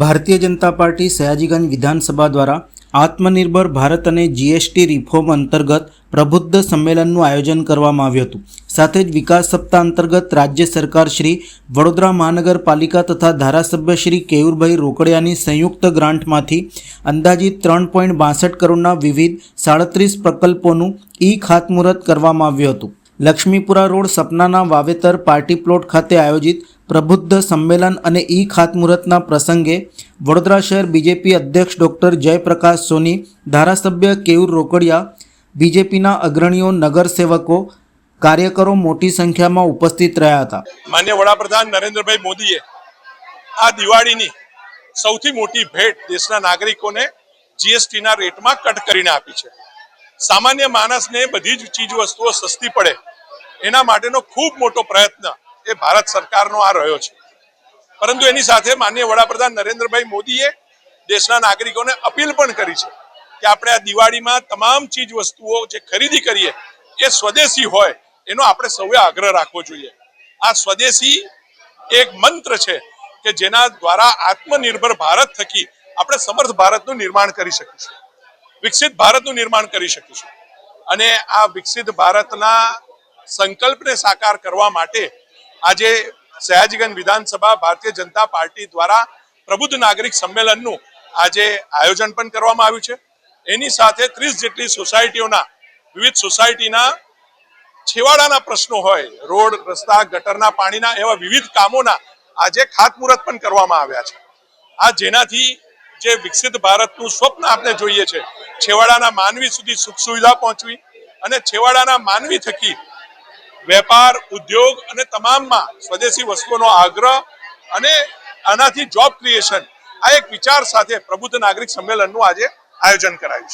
Bharatiya Janata party Sayajiganj વિધાનસભા દ્વારા આત્મનિર્ભર ભારત અને જીએસટી રિફોર્મ અંતર્ગત પ્રબુદ્ધ સંમેલનનું આયોજન કરવામાં આવ્યું હતું. સાથે જ વિકાસ સપ્તાહ અંતર્ગત રાજ્ય સરકાર શ્રી વડોદરા મહાનગરપાલિકા તથા ધારાસભ્ય શ્રી કેયુરભાઈ રોકડિયાની સંયુક્ત ગ્રાન્ટમાંથી અંદાજિત ત્રણ પોઈન્ટ બાસઠ કરોડના વિવિધ સાડત્રીસ પ્રકલ્પોનું ઈ ખાતમુહૂર્ત કરવામાં આવ્યું હતું. લક્ષ્મીપુરા રોડ સપનાના વાવેતર પાર્ટી પ્લોટ ખાતે આયોજિત પ્રબુદ્ધ સંમેલન અને ઈ ખાતમુહૂર્તના પ્રસંગે વડોદરા શહેર બીજેપી અધ્યક્ષ ડૉક્ટર જયપ્રકાશ સોની, ધારાસભ્ય કેયુર રોકડિયા, બીજેપીના અગ્રણીઓ, નગરસેવકો, કાર્યકરો મોટી સંખ્યામાં ઉપસ્થિત રહ્યા હતા. માન્ય વડાપ્રધાન નરેન્દ્રભાઈ મોદીએ આ દિવાળીની સૌથી મોટી ભેટ દેશના નાગરિકોને જીએસટીના રેટમાં કટ કરીને આપી છે. સામાન્ય માણસને બધી જ ચીજ વસ્તુઓ સસ્તી પડે એના માટેનો ખૂબ મોટો પ્રયત્ન એ ભારત સરકારનો આ રહ્યો છે. પરંતુ એની સાથે માન્ય વડાપ્રધાન નરેન્દ્રભાઈ મોદીએ દેશના નાગરિકોને અપીલ પણ કરી છે કે આપણે આ દિવાળીમાં તમામ ચીજ વસ્તુઓ જે ખરીદી કરીએ, એ સ્વદેશી હોય, એનો આપણે સૌએ આગ્રહ રાખવો જોઈએ. આ સ્વદેશી એક મંત્ર છે કે જેના દ્વારા આત્મનિર્ભર ભારત થકી આપણે સમર્થ ભારતનું નિર્માણ કરી શકીશું. વિકસિત ભારતનું નિર્માણ કરી શકીશું. અને આ વિકસિત ભારતના સંકલ્પને સાકાર કરવા માટે આજે સયાજીગંજ વિધાનસભા ભારતીય જનતા પાર્ટી દ્વારા પ્રબુદ્ધ નાગરિક સંમેલનનું આજે આયોજન પણ કરવામાં આવ્યું છે. એની સાથે ત્રીસ જેટલી સોસાયટીઓના, વિવિધ સોસાયટીના છેવાડાના પ્રશ્નો હોય, રોડ, રસ્તા, ગટરના પાણીના એવા વિવિધ કામોના આજે ખાતમુહૂર્ત પણ કરવામાં આવ્યા છે. આ જેનાથી જે વિકસિત ભારતનું સ્વપ્ન આપણે જોઈએ છે, છેવાડાના માનવી સુધી સુખ સુવિધા પહોંચવી અને છેવાડાના માનવી થકી વેપાર, ઉદ્યોગ અને તમામમાં સ્વદેશી વસ્તુઓનો આગ્રહ અને આનાથી જોબ ક્રિએશન આ એક વિચાર સાથે પ્રબુદ્ધ નાગરિક સંમેલનનું આજે આયોજન કરાયું છે.